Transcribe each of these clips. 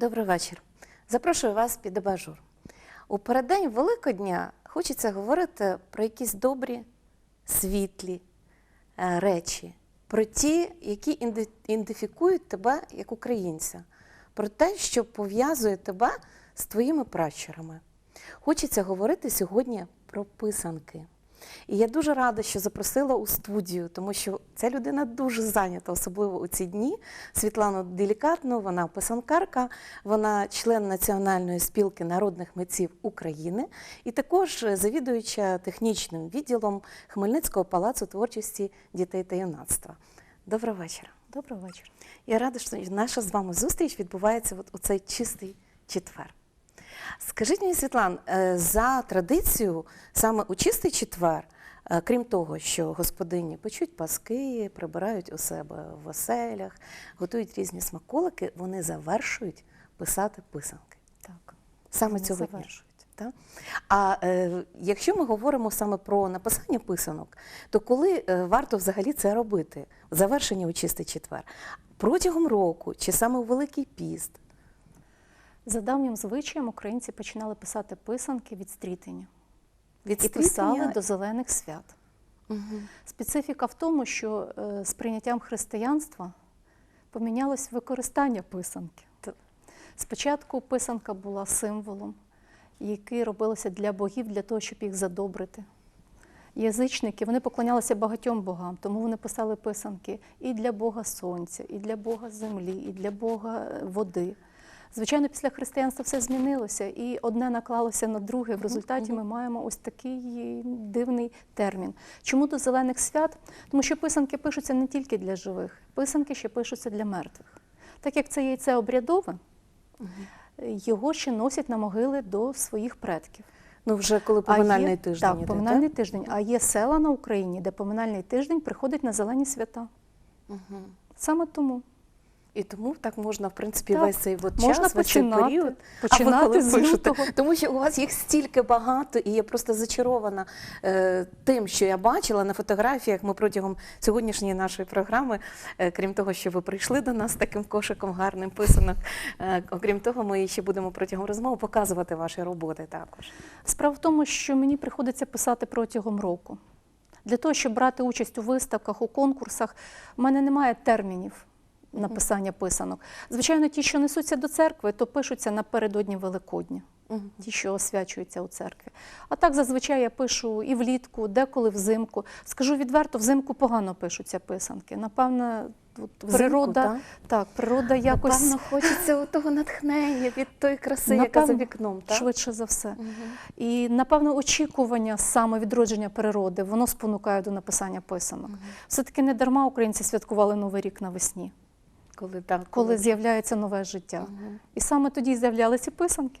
Добрий вечір. Запрошую вас під абажур. У переддень Великодня хочеться говорити про якісь добрі, світлі е, речі, про ті, які ідентифікують тебе як українця, про те, що пов'язує тебе з твоїми пращурами. Хочеться говорити сьогодні про писанки. І я дуже рада, що запросила у студію, тому що ця людина дуже зайнята, особливо у ці дні. Світлану Делікатну, вона писанкарка, вона член Національної спілки народних митців України і також завідуюча технічним відділом Хмельницького палацу творчості дітей та юнацтва. Доброго вечора. Добрий вечір. Я рада, що наша з вами зустріч відбувається от у цей чистий четвер. Скажіть мені, Світлан, е, за традицією, саме у чистий четвер, е, крім того, що господині печуть паски, прибирають у себе в оселях, готують різні смаколики, вони завершують писати писанки. Так. Саме Вони цього завершують. А е, якщо ми говоримо саме про написання писанок, то коли е, варто взагалі це робити? Завершення у чистий четвер? Протягом року чи саме у Великий піст? За давнім звичаєм українці починали писати писанки від стрітення Від і писали до зелених свят. Мгм. Специфіка в тому, що е, з прийняттям християнства помінялось використання писанки. Спочатку писанка була символом, який робилося для богів, для того, щоб їх задобрити. Язичники вони поклонялися багатьом богам, тому вони писали писанки і для Бога сонця, і для Бога землі, і для Бога е, води. Звичайно, після християнства все змінилося, і одне наклалося на друге. В результаті ми маємо ось такий дивний термін. Чому до зелених свят? Тому що писанки пишуться не тільки для живих, писанки ще пишуться для мертвих. Так як це яйце обрядове, його ще носять на могили до своїх предків. Ну, вже коли поминальний є- тиждень. Так, іде, поминальний тиждень. А є села на Україні, де поминальний тиждень приходить на зелені свята. Мгм. Саме тому І тому так можна, в принципі, Так, весь цей от час, можна весь цей період. починати а ви коли з пишете? лютого. Тому що у вас їх стільки багато, і я просто зачарована е, тим, що я бачила на фотографіях. Ми протягом сьогоднішньої нашої програми, е, крім того, що ви прийшли до нас з таким кошиком гарним писанок, е, окрім того, ми ще будемо протягом розмови показувати ваші роботи також. Справа в тому, що мені приходиться писати протягом року. Для того, щоб брати участь у виставках, у конкурсах, в мене немає термінів написання писанок. Звичайно, ті, що несуться до церкви, то пишуться напередодні Великодня. Ті, що освячуються у церкві. А так зазвичай я пишу і влітку, деколи взимку. Скажу відверто, взимку погано пишуться писанки. Напевно, Взимку, природа, так? так, природа якось Напевно, хочеться того натхнення від тої краси, яка за вікном. Так? швидше за все. І напевно очікування саме відродження природи, воно спонукає до написання писанок. Все-таки не дарма українці святкували Новий рік навесні, Коли, так, коли з'являється нове життя. Мгм. І саме тоді з'являлися писанки.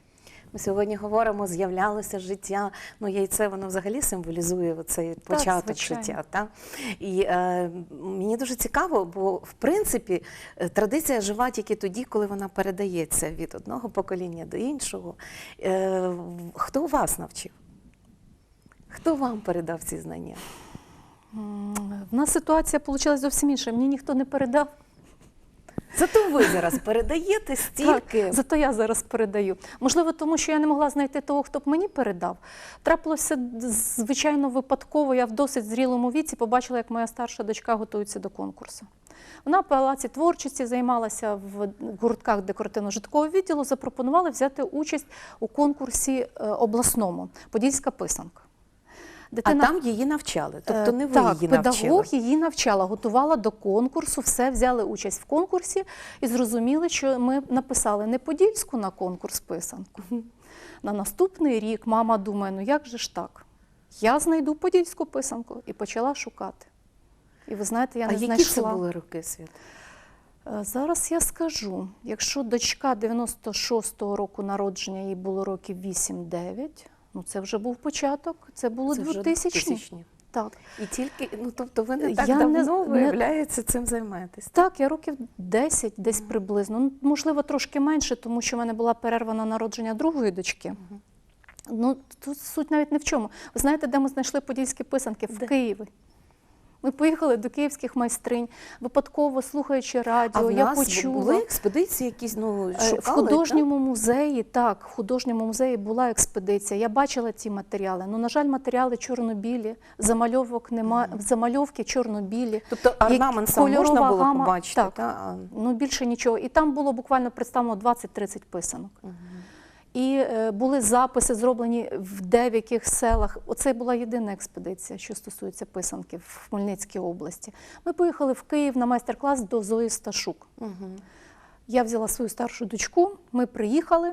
Ми сьогодні говоримо, з'являлося життя. Ну, яйце воно взагалі символізує цей початок звичайно. життя. Та? І е, мені дуже цікаво, бо в принципі е, традиція жива тільки тоді, коли вона передається від одного покоління до іншого. Е, хто вас навчив? Хто вам передав ці знання? В нас ситуація вийшла зовсім інша. Мені ніхто не передав. Зато ви зараз передаєте стільки. Так, зато я зараз передаю. Можливо, тому що я не могла знайти того, хто б мені передав. Трапилося звичайно випадково. Я в досить зрілому віці побачила, як моя старша дочка готується до конкурсу. Вона в палаці творчості займалася в гуртках декоративно-житкового відділу, запропонували взяти участь у конкурсі е, обласному Подільська писанка. А там її навчали. Тобто не ви Е, так, її педагог навчили. її навчала, готувала до конкурсу, все взяли участь в конкурсі і зрозуміли, що ми написали не подільську на конкурс писанку. На наступний рік мама думає, ну як же ж так? Я знайду подільську писанку і почала шукати. І ви знаєте, я а не які знайшла. це були роки свят? Е, Зараз я скажу, якщо дочка 96-го року народження, їй було років 8-9, ну це вже був початок, це було Це вже 2000 2000-ні. Так. І тільки, ну тобто ви не так Я давно, не- виявляється, цим займаєтесь. Так, я років 10 десь приблизно. Ну, можливо, трошки менше, тому що в мене була перерва на народження другої дочки. Ну, тут суть навіть не в чому. Ви знаєте, де ми знайшли подільські писанки? В Де? Києві. Ми поїхали до київських майстринь, випадково слухаючи радіо, А в я нас почула. були експедиції якісь, ну, Е, шукали, В художньому музеї, так, в художньому музеї була експедиція. Я бачила ці матеріали. Ну, на жаль, матеріали чорно-білі, замальовок немає, замальовки чорно-білі. так? Тобто Як орнамент сам можна було гама- побачити? так. та? Ну, більше нічого. І там було буквально представлено 20-30 писанок. І е, були записи зроблені в деяких селах. Оце була єдина експедиція, що стосується писанки в Хмельницькій області. Ми поїхали в Київ на майстер-клас до Зої Сташук. Я взяла свою старшу дочку, ми приїхали,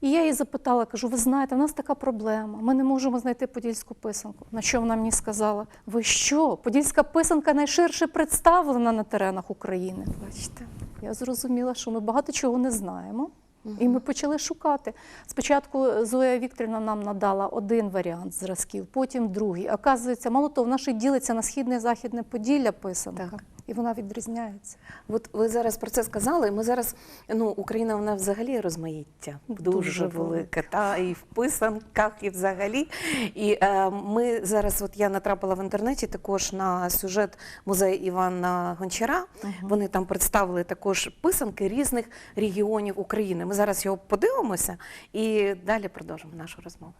і я її запитала, кажу: ви знаєте, в нас така проблема. Ми не можемо знайти подільську писанку. На що вона мені сказала: Ви що? Подільська писанка найширше представлена на теренах України. Бачите. Я зрозуміла, що ми багато чого не знаємо. І ми почали шукати. Спочатку Зоя Вікторівна нам надала один варіант зразків, потім другий. Оказується, мало того, в нашій ділиться на східне і західне Поділля писанка, Так. І вона відрізняється. От ви зараз про це сказали. і Ми зараз, ну, Україна вона взагалі розмаїття дуже, Дуже велике, та і в писанках, і взагалі. І е, ми зараз, от я натрапила в інтернеті також на сюжет музею Івана Гончара. Вони там представили також писанки різних регіонів України. Ми зараз його подивимося і далі продовжимо нашу розмову.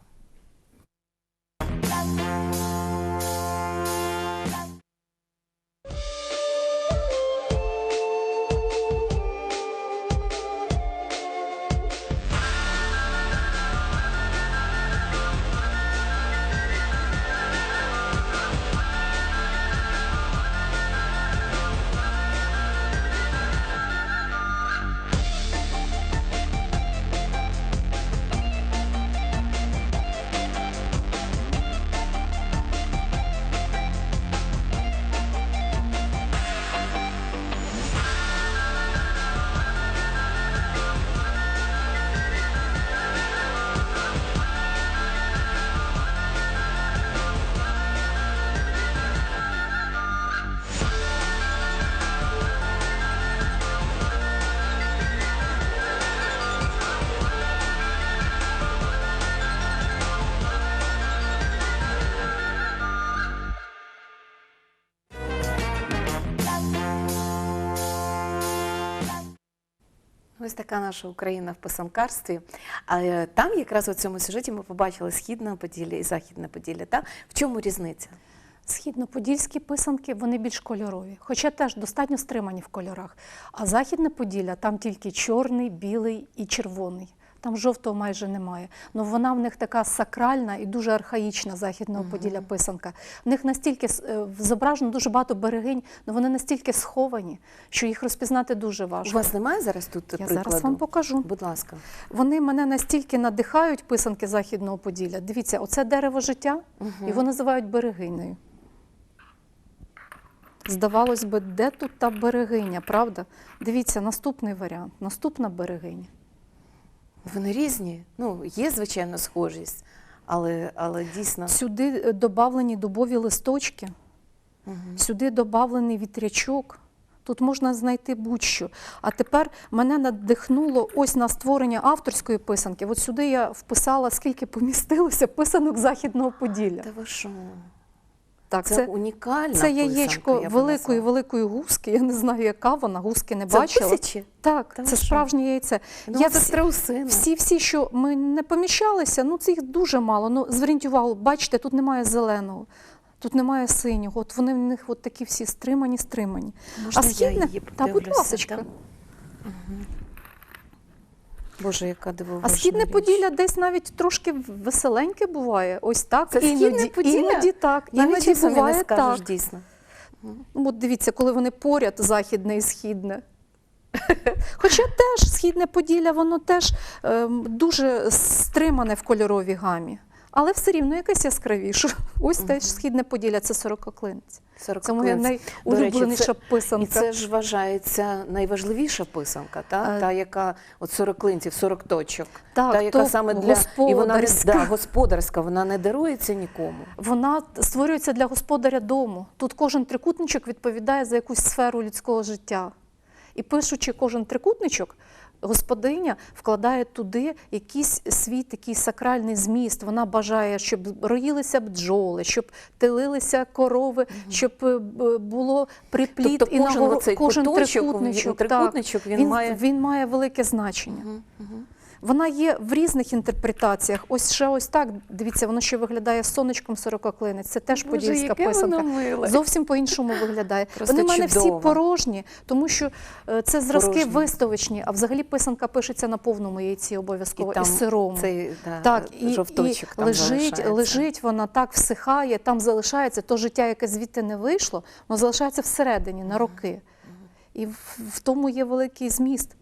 Ось така наша Україна в писанкарстві. А е, там якраз у цьому сюжеті ми побачили східне Поділля і західне Поділля. Та? В чому різниця? Східно-подільські писанки вони більш кольорові, хоча теж достатньо стримані в кольорах. А західне Поділля там тільки чорний, білий і червоний. Там жовтого майже немає. Ну вона в них така сакральна і дуже архаїчна західного Поділля писанка. В них настільки е, зображено дуже багато берегинь, але вони настільки сховані, що їх розпізнати дуже важко. У вас немає зараз тут Я прикладу? зараз вам покажу. Будь ласка. Вони мене настільки надихають писанки західного Поділля. Дивіться, оце дерево життя, його називають берегинею. Здавалось би, де тут та берегиня, правда? Дивіться, наступний варіант, наступна берегиня. Вони різні. Ну, є, звичайно, схожість, але, але дійсно. Сюди е, додавлені дубові листочки, сюди додавлений вітрячок. Тут можна знайти будь-що. А тепер мене надихнуло ось на створення авторської писанки. От сюди я вписала, скільки помістилося писанок Західного Поділля. Та ви що? Так, Це, це, унікальна це яєчко я великої великої гуски. Я не знаю, яка вона, гуски не Це бачила. тисячі? Так, Та це що? справжнє яйце. Ну, Я це страусина. всі, всі, що ми не поміщалися, ну це їх дуже мало. Ну зверніть увагу, бачите, тут немає зеленого. Тут немає синього, от вони в них от такі всі стримані, стримані. Можна а я східне, її та будь подивлюся, ласочка. Боже, яка дивовижна А східне річ. Поділля десь навіть трошки веселеньке буває. Ось так. Це іноді, Східне Поділля? іноді так. Навіть Іноді і не буває скажеш, так. дійсно. Ну, От дивіться, коли вони поряд західне і східне. Хоча теж східне Поділля, воно теж ем, дуже стримане в кольоровій гамі. Але все рівно якесь яскравіше. Ось теж східне Поділля це сорококлинець. Це моя найулюбленіша писанка. І це ж вважається найважливіша писанка, та, Е, та яка от 40 клинців, 40 точок. Так, та, яка то саме для і вона да, господарська, вона не дарується нікому. Вона створюється для господаря дому. Тут кожен трикутничок відповідає за якусь сферу людського життя. І пишучи кожен трикутничок, господиня вкладає туди якийсь свій такий сакральний зміст. Вона бажає, щоб роїлися бджоли, щоб телилися корови, щоб е, було припліт Тобто і кожен оцей кожен куточок, трикутничок. він- трикутничок, так. він має- він має велике значення. Угу, мгм. Вона є в різних інтерпретаціях. Ось ще ось так. Дивіться, воно ще виглядає сонечком сорококлинець. Це теж Боже, подільська писанка. Зовсім по-іншому виглядає. Просто Вони в мене всі порожні, тому що е, це зразки Порожні. виставочні, а взагалі писанка пишеться на повному яйці обов'язково і, сирому. Цей, да, Так, і, жовточок і там лежить, лежить, вона так всихає, там залишається то життя, яке звідти не вийшло, воно залишається всередині на роки. І в тому є великий зміст.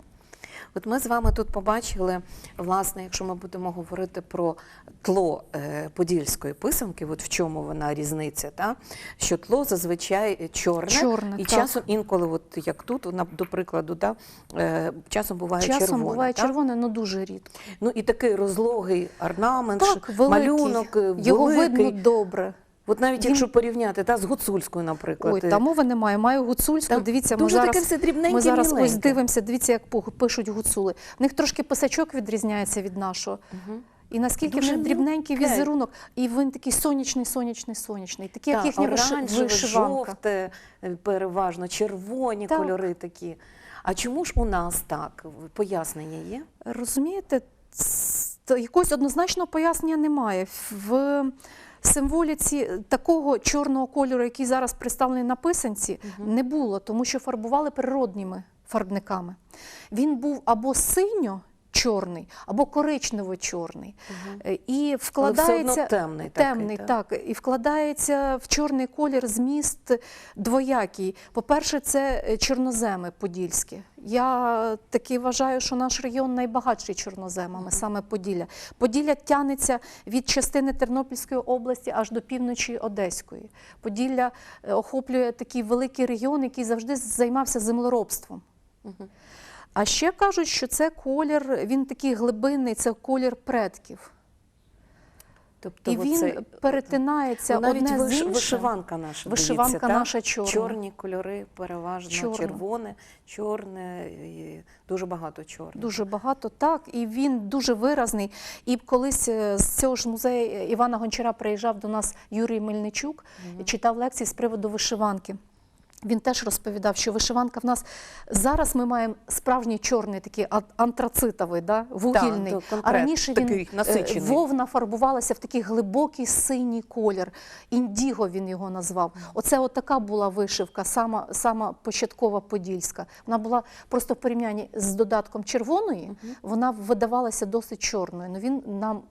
От ми з вами тут побачили, власне, якщо ми будемо говорити про тло е, подільської писанки, от в чому вона різниця, та? що тло зазвичай чорне, Чорне, і так. часом інколи, от як тут, до прикладу, та, е, часом буває Часом червоне. буває та? червоне, але дуже рідко. Ну і такий розлогий орнамент, Так, великий. малюнок, е, Його великий. видно добре. От навіть Він- якщо порівняти та, з гуцульською, наприклад. Ой, е, та мови немає. Маю гуцульську. Там Дивіться, ми зараз, таке все дрібненьке, ми зараз ось дивимося, дивіться, як пишуть гуцули. В них трошки писачок відрізняється від нашого. Мгм. І наскільки Дуже вже дрібненький мілке. візерунок, і він такий сонячний, сонячний, сонячний, такий, як їхня виши- вишиванка. жовте, е, переважно, червоні Так. кольори такі. А чому ж у нас так? Пояснення є? Розумієте, якогось однозначного пояснення немає. В символіці такого чорного кольору, який зараз представлений на писанці, не було, тому що фарбували природніми фарбниками. Він був або синьо. Чорний або коричнево-чорний, Е, і вкладається одно темний такий, темний так? так, і вкладається в чорний колір зміст двоякий. По-перше, це е, чорноземи подільські. Я таки вважаю, що наш регіон найбагатший чорноземами, саме Поділля. Поділля тягнеться від частини Тернопільської області аж до півночі Одеської. Поділля е, охоплює такий великий регіон, який завжди займався землеробством. А ще кажуть, що це колір, він такий глибинний, це колір предків. Тобто І він оце- перетинається Ну, навіть одне з іншим. вишиванка наша. Вишиванка дивіться, наша чорна. Чорні кольори, переважно Чорна. червоне, чорне, і дуже багато чорних. Дуже багато, так, і він дуже виразний. І колись е, з цього ж музею Івана Гончара приїжджав до нас Юрій Мельничук і читав лекції з приводу вишиванки. Він теж розповідав, що вишиванка в нас зараз ми маємо справжній чорний такий антрацитовий, да, вугільний. то а раніше він е, насичений. вовна фарбувалася в такий глибокий синій колір. Індіго він його назвав. Оце от така була вишивка, сама, сама початкова подільська. Вона була просто в порівнянні з додатком червоної, вона видавалася досить чорною. Ну він нам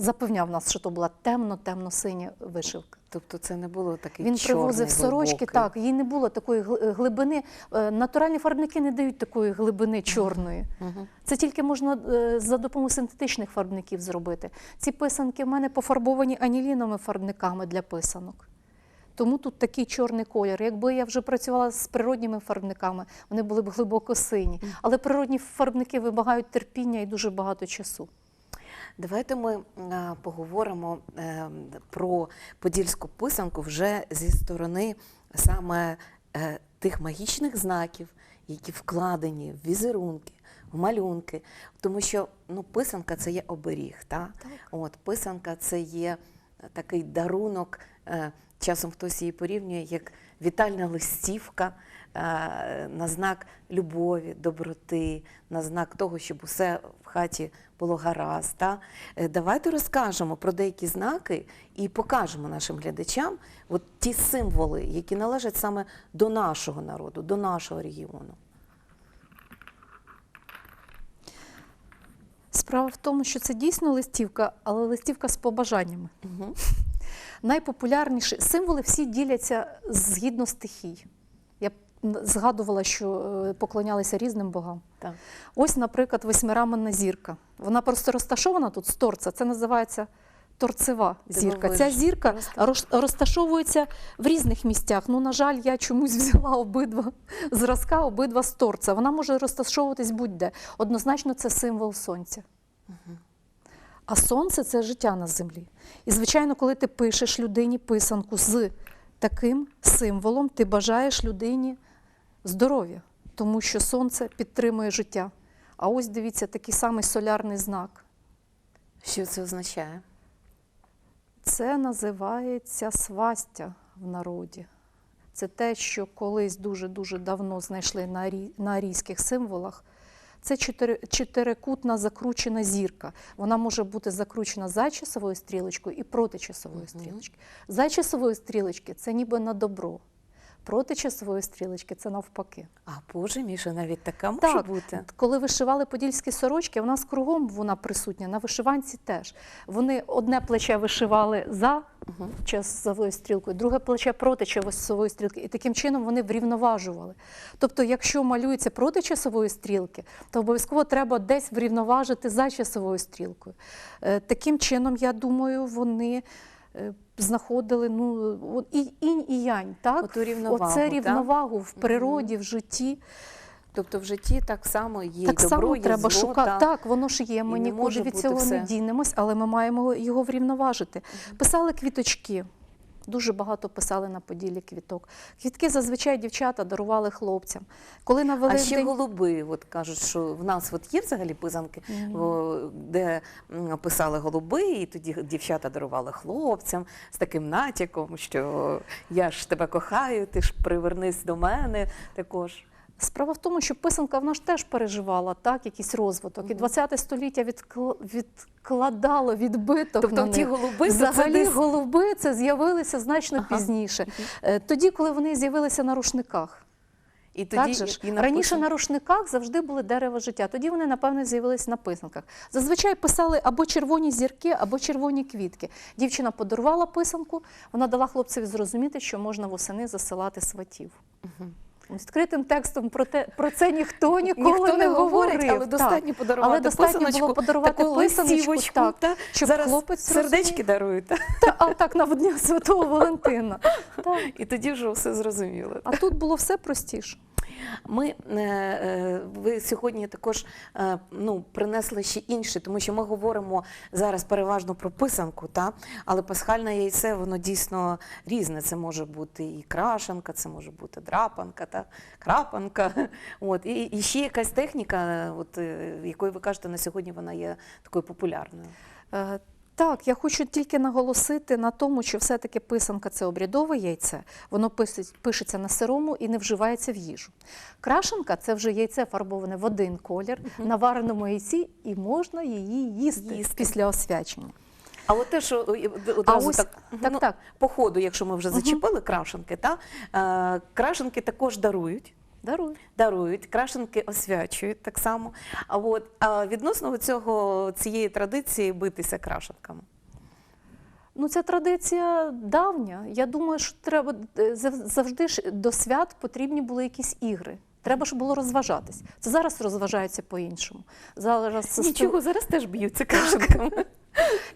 запевняв нас, що то була темно-темно-синя вишивка. Тобто це не було такий Він чорний, привозив сорочки, глибокий. так, їй не було такої глибини. Е, Натуральні фарбники не дають такої глибини чорної. Мгм. Це тільки можна е, за допомогою синтетичних фарбників зробити. Ці писанки в мене пофарбовані аніліновими фарбниками для писанок. Тому тут такий чорний колір. Якби я вже працювала з природніми фарбниками, вони були б глибоко сині. Але природні фарбники вимагають терпіння і дуже багато часу. Давайте ми поговоримо е, про подільську писанку вже зі сторони саме е, тих магічних знаків, які вкладені в візерунки, в малюнки. Тому що ну, писанка це є оберіг. Та? От, писанка це є такий дарунок. е, Часом хтось її порівнює як вітальна листівка на знак любові, доброти, на знак того, щоб усе в хаті було гаразд. Та? Е, Давайте розкажемо про деякі знаки і покажемо нашим глядачам от ті символи, які належать саме до нашого народу, до нашого регіону. Справа в тому, що це дійсно листівка, але листівка з побажаннями. Угу. Найпопулярніші символи всі діляться згідно стихій. Згадувала, що е, поклонялися різним богам. Так. Ось, наприклад, восьмираменна зірка. Вона просто розташована тут з торца. Це називається торцева зірка. Ця зірка розташовується в різних місцях. Ну, на жаль, я чомусь взяла обидва зразка, обидва з торца. Вона може розташовуватись будь-де. Однозначно, це символ сонця. А сонце це життя на землі. І, звичайно, коли ти пишеш людині писанку з таким символом, ти бажаєш людині здоров'я, тому що сонце підтримує життя. А ось дивіться, такий самий солярний знак. Що це означає? Це називається свастя в народі. Це те, що колись дуже-дуже давно знайшли на, арі... на арійських символах. Це чотири... чотирикутна закручена зірка. Вона може бути закручена за часовою стрілочкою і проти часової стрілочки. За часової стрілочки це ніби на добро. Проти часової стрілочки це навпаки. А Боже Міша, навіть така може Так. бути. Коли вишивали подільські сорочки, у нас кругом вона присутня, на вишиванці теж. Вони одне плече вишивали за Мгм. часовою стрілкою, друге плече проти часової стрілки. І таким чином вони врівноважували. Тобто, якщо малюється проти часової стрілки, то обов'язково треба десь врівноважити за часовою стрілкою. Е, Таким чином, я думаю, вони. Е, Знаходили ну і інь і янь, так Оту рівновагу, оце так? рівновагу в природі, в житті. Тобто в житті так само є Так і добро, само є треба зло, шукати. та. Так, воно ж є. Ми нікуди від цього все. не дінемось, але ми маємо його врівноважити. Писали квіточки. Дуже багато писали на поділі квіток. Квітки зазвичай дівчата дарували хлопцям. Коли на А ще голуби, от кажуть, що в нас от є взагалі писанки, mm -hmm. де писали голуби, і тоді дівчата дарували хлопцям з таким натяком, що я ж тебе кохаю, ти ж привернись до мене також. Справа в тому, що писанка вона ж теж переживала так, якийсь розвиток. І 20 століття відкл... відкладало відбиток Тобто на ті голуби то це Взагалі голуби це з'явилися значно Ага. пізніше. Е, Тоді, коли вони з'явилися на рушниках. І тоді Так же ж? і Раніше на рушниках завжди були дерева життя. Тоді вони, напевно, з'явилися на писанках. Зазвичай писали або червоні зірки, або червоні квітки. Дівчина подарувала писанку, вона дала хлопцеві зрозуміти, що можна восени засилати сватів. Мгм. Відкритим текстом про, те, про це ніхто ніколи Ніхто не говорить, говорив. але Так. достатньо подарувати Але достатньо писаночку, було подарувати таку писаночку, так, та, щоб Зараз хлопець сердечки дарують, Та, а так на Дня Святого Валентина. Так. і тоді вже все зрозуміло. А тут було все простіше. Ми е, е, ви сьогодні також е, ну, принесли ще інше, тому що ми говоримо зараз переважно про писанку, та? але пасхальне яйце воно дійсно різне. Це може бути і крашенка, це може бути драпанка, та? крапанка. От. І, і ще якась техніка, от, якою ви кажете, на сьогодні вона є такою популярною. Е, Так, я хочу тільки наголосити на тому, що все-таки писанка це обрядове яйце, воно пишеться на сирому і не вживається в їжу. Крашенка це вже яйце фарбоване в один колір на вареному яйці, і можна її їсти, Їсти. після освячення. А от те, що е, одразу ось- так, так, ну, так. по ходу, якщо ми вже зачепили крашенки, та? е, крашенки також дарують. Даруй. дарують, крашенки освячують так само. А от а відносно цього цієї традиції битися крашенками. Ну, ця традиція давня. Я думаю, що треба е, завжди ж до свят потрібні були якісь ігри. Треба ж було розважатись. Це зараз розважаються по-іншому. Зараз Нічого, зараз теж б'ються крашенками.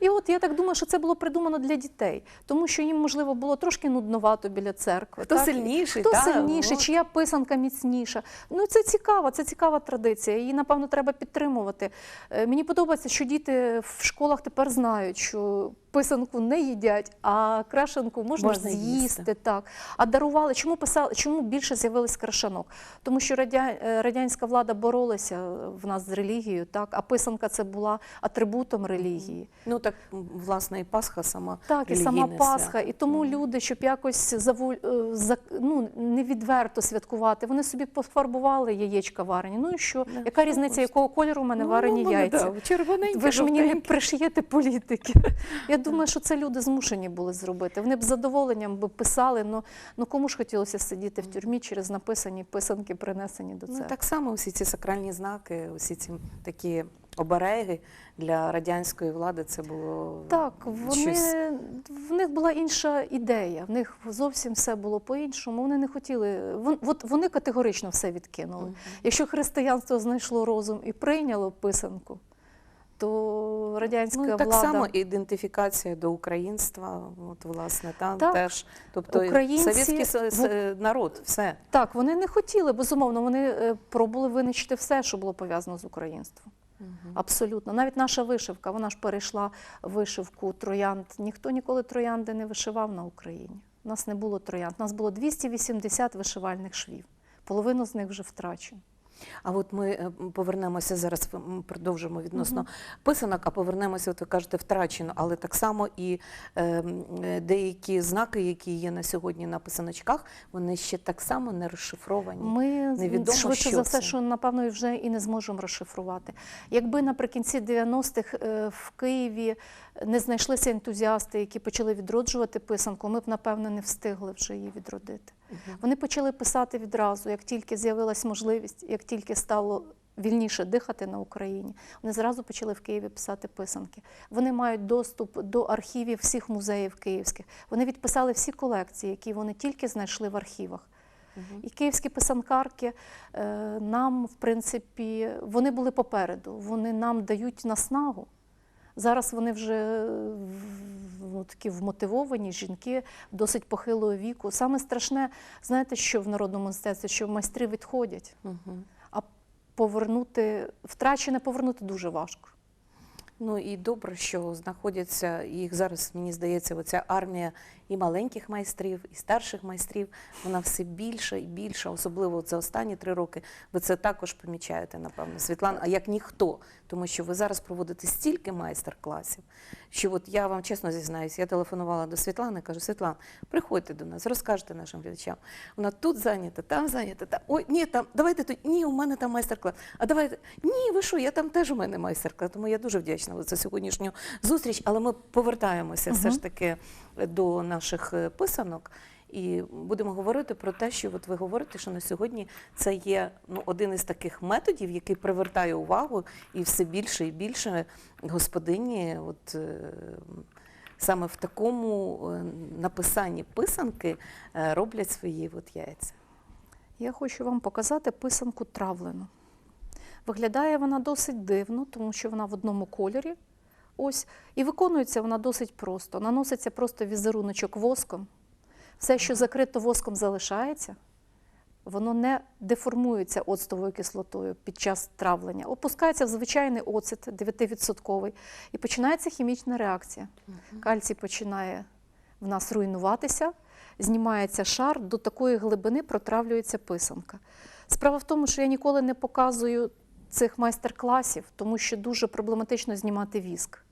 І от я так думаю, що це було придумано для дітей, тому що їм, можливо, було трошки нудновато біля церкви. Хто так? сильніший, Хто та, сильніший, от. чия писанка міцніша. Ну це цікава, це цікава традиція. Її, напевно, треба підтримувати. Е, Мені подобається, що діти в школах тепер знають, що писанку не їдять, а крашенку можна, Можна з'їсти. їсти. Так. А дарували. Чому писали? Чому більше з'явилось крашанок? Тому що радя... е, радянська влада боролася в нас з релігією, так а писанка це була атрибутом релігії. Ну так, власне, і Пасха сама. Так, і сама Пасха. І тому Мгм. люди, щоб якось заву... е, за... ну, невідверто святкувати, вони собі пофарбували яєчка варені. Ну і що? Да, Яка що різниця, хочете. якого кольору у мене Ну, варені ну, яйця? да, Ви ж мені не пришиєте політики. Я думаю, що це люди змушені були зробити. Вони б з задоволенням би писали, ну, ну кому ж хотілося сидіти в тюрмі через написані писанки, принесені до Ну, так само всі ці сакральні знаки, усі ці такі обереги для радянської влади це було Так, вони, щось. в них була інша ідея, в них зовсім все було по-іншому. Вони не хотіли, вон- от вони категорично все відкинули. Мгм. Якщо християнство знайшло розум і прийняло писанку, то радянська Ну, так влада само ідентифікація до українства, от власне, та, Так. теж. Тобто Українці совєтський народ, все. так, вони не хотіли, безумовно, вони е, пробували винищити все, що було пов'язано з українством. Абсолютно. Навіть наша вишивка, вона ж перейшла вишивку троянд. Ніхто ніколи троянди не вишивав на Україні. У нас не було троянд. У нас було 280 вишивальних швів. Половину з них вже втрачено. А от ми е, повернемося зараз, продовжимо відносно писанок, а повернемося, от ви кажете, втрачено, але так само і е, е, деякі знаки, які є на сьогодні на писаночках, вони ще так само не розшифровані. Ми Невідомо, швидше що за все, що напевно вже і не зможемо розшифрувати. Якби наприкінці 90-х е, в Києві не знайшлися ентузіасти, які почали відроджувати писанку, ми б напевно не встигли вже її відродити. Мгм. Вони почали писати відразу, як тільки з'явилась можливість, як тільки стало вільніше дихати на Україні. Вони зразу почали в Києві писати писанки. Вони мають доступ до архівів всіх музеїв київських. Вони відписали всі колекції, які вони тільки знайшли в архівах. Мгм. І київські писанкарки е, нам, в принципі, вони були попереду, вони нам дають наснагу. Зараз вони вже ну, такі вмотивовані жінки досить похилого віку. Саме страшне, знаєте, що в народному мистецтві, що майстри відходять, угу. а повернути, втрачене повернути дуже важко. Ну і добре, що знаходяться їх зараз, мені здається, оця армія і маленьких майстрів, і старших майстрів. Вона все більше і більше, особливо за останні три роки. Ви це також помічаєте, напевно, Світлана, а як ніхто, тому що ви зараз проводите стільки майстер-класів, що от я вам чесно зізнаюся, я телефонувала до Світлани, кажу, Світлана, приходьте до нас, розкажете нашим глядачам. Вона тут зайнята, там зайнята, там. Ой, ні, там, давайте тут, ні, у мене там майстер-клас. А давайте, ні, ви що, я там теж у мене майстер-клас. Тому я дуже вдячна за сьогоднішню зустріч, але ми повертаємося все ж таки до наших е, писанок. І будемо говорити про те, що от ви говорите, що на сьогодні це є ну, один із таких методів, який привертає увагу, і все більше і більше господині, от е, саме в такому е, написанні писанки е, роблять свої от яйця. Я хочу вам показати писанку травлену. Виглядає вона досить дивно, тому що вона в одному кольорі. Ось, і виконується вона досить просто. Наноситься просто візеруночок воском. Все, що закрито воском, залишається. Воно не деформується оцтовою кислотою під час травлення. Опускається в звичайний оцет 9%, і починається хімічна реакція. Кальцій починає в нас руйнуватися, знімається шар, до такої глибини протравлюється писанка. Справа в тому, що я ніколи не показую цих майстер-класів, тому що дуже проблематично знімати віск.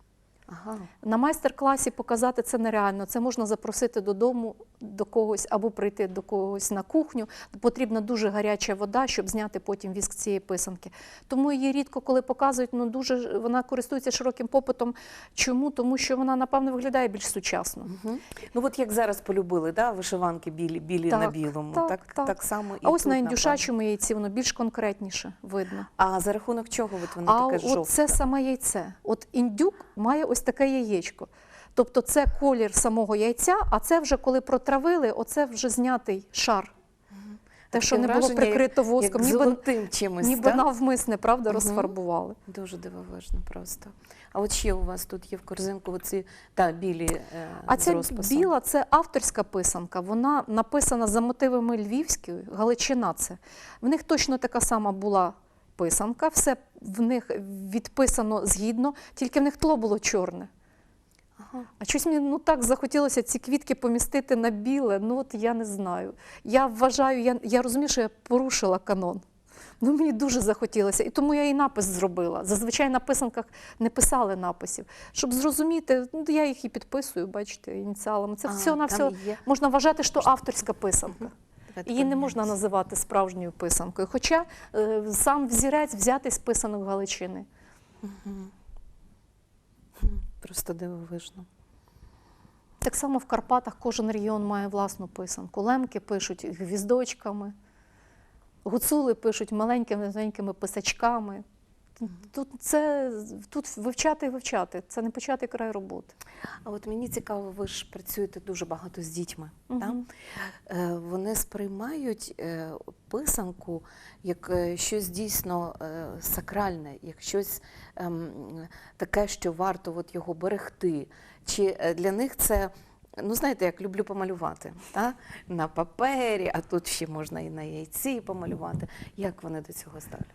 Ага. На майстер-класі показати це нереально. Це можна запросити додому до когось або прийти до когось на кухню. Потрібна дуже гаряча вода, щоб зняти потім віск цієї писанки. Тому її рідко коли показують, ну дуже вона користується широким попитом. Чому? Тому що вона, напевно, виглядає більш сучасно. Мгм. Ну от як зараз полюбили, да, вишиванки білі, білі на білому, так, так, так. так само і А ось тут, на індюшачому яйці воно більш конкретніше видно. А за рахунок чого от воно А таке жовте? це саме яйце. От індюк має ось таке яєчко. Тобто це колір самого яйця, а це вже коли протравили, оце вже знятий шар. Те, що не було враження, прикрито воском, як ніби, золотим чимось, ніби так? навмисне, правда, Мгм. розфарбували. Дуже дивовижно просто. А от ще у вас тут є в корзинку оці та білі е, А з ця розписом. біла це авторська писанка. Вона написана за мотивами львівської, Галичина це. В них точно така сама була писанка, все в них відписано згідно, тільки в них тло було чорне. Ага. А щось мені ну так захотілося ці квітки помістити на біле. Ну от я не знаю. Я вважаю, я, я розумію, що я порушила канон. Ну мені дуже захотілося, і тому я і напис зробила. Зазвичай на писанках не писали написів. Щоб зрозуміти, ну я їх і підписую, бачите, ініціалами. Це всього на є. можна вважати, що авторська писанка. Її не можна називати справжньою писанкою. Хоча е, сам взірець взятий з писанок Галичини. Просто дивовижно. Так само в Карпатах кожен регіон має власну писанку. Лемки пишуть гвіздочками, гуцули пишуть маленькими маленькими писачками. Тут це тут вивчати і вивчати. Це не початий край роботи. А от мені цікаво, ви ж працюєте дуже багато з дітьми. Мгм. Так? Е, Вони сприймають е, писанку як е, щось дійсно е, сакральне, як щось ем, таке, що варто от його берегти. Чи е, для них це. Ну, знаєте, як люблю помалювати та? на папері, а тут ще можна і на яйці помалювати. Як вони до цього ставляться?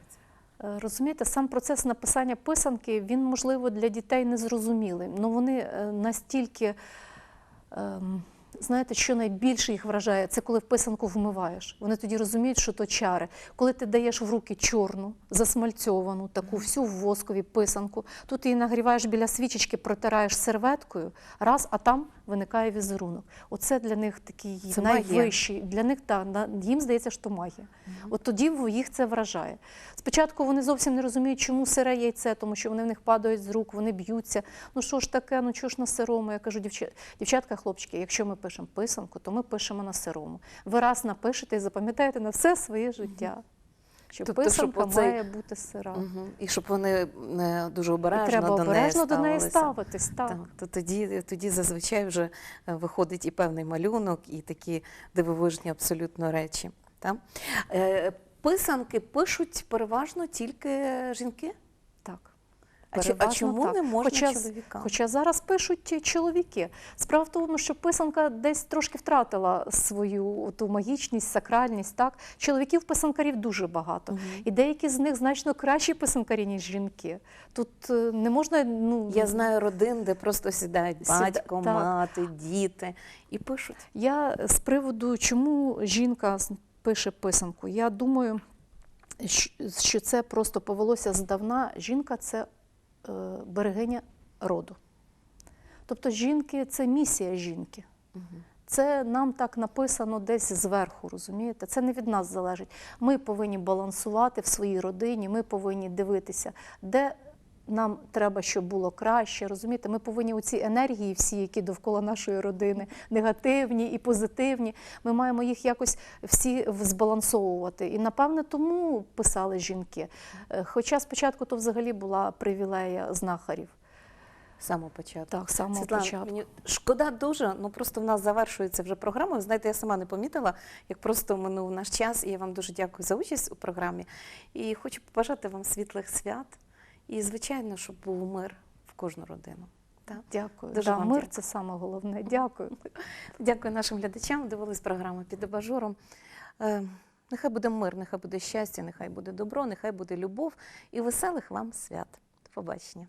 Е, Розумієте, сам процес написання писанки, він, можливо, для дітей незрозумілий. але вони е, настільки ем, Знаєте, що найбільше їх вражає, це коли в писанку вмиваєш. Вони тоді розуміють, що то чари. Коли ти даєш в руки чорну, засмальцьовану, таку всю в воскові писанку, тут її нагріваєш біля свічечки, протираєш серветкою, раз, а там виникає візерунок. Оце для них такий Це магія. найвищий. Для них на- їм здається, що магія. От тоді їх це вражає. Спочатку вони зовсім не розуміють, чому сире яйце, тому що вони в них падають з рук, вони б'ються. Ну що ж таке, ну чого ж на сирому? Я кажу, «Дівча- дівчатка, хлопчики, якщо ми пишемо писанку, то ми пишемо на сирому. Ви раз напишете і запам'ятаєте на все своє життя. Що Тобто, щоб писанка оцей- має бути сира. Мгм. І щоб вони е, дуже обережно І треба до обережно неї до неї ставитись. Так. Так, то тоді, тоді зазвичай вже е, виходить і певний малюнок, і такі дивовижні абсолютно речі. Так? Е, писанки пишуть переважно тільки жінки. Так. А, Переважно чому так. не можна Хоча, чоловікам? Хоча зараз пишуть чоловіки. Справа в тому, що писанка десь трошки втратила свою ту магічність, сакральність. Так? Чоловіків писанкарів дуже багато. Мгм. І деякі з них значно кращі писанкарі, ніж жінки. Тут е, не можна. Ну, Я знаю родин, де просто сідають Сіда- батько, так. мати, діти і пишуть. Я з приводу, чому жінка пише писанку, я думаю, що це просто повелося здавна. Жінка це берегиня роду. Тобто жінки це місія жінки. Це нам так написано десь зверху, розумієте? Це не від нас залежить. Ми повинні балансувати в своїй родині, ми повинні дивитися, де нам треба, щоб було краще. Розумієте, ми повинні у ці енергії, всі, які довкола нашої родини, негативні і позитивні, ми маємо їх якось всі збалансовувати. І напевне тому писали жінки. Е, Хоча спочатку то взагалі була привілея знахарів. З самого початку. Так, з самого Світлана, початку. мені шкода дуже, ну просто в нас завершується вже програма. Ви знаєте, я сама не помітила, як просто минув наш час, і я вам дуже дякую за участь у програмі. І хочу побажати вам світлих свят. І, звичайно, щоб був мир в кожну родину. Так? Дякую. Дуже да, вам мир дякую. це саме головне. Дякую. Дякую нашим глядачам. Дивились програму під абажуром. Е, нехай буде мир, нехай буде щастя, нехай буде добро, нехай буде любов і веселих вам свят. До побачення.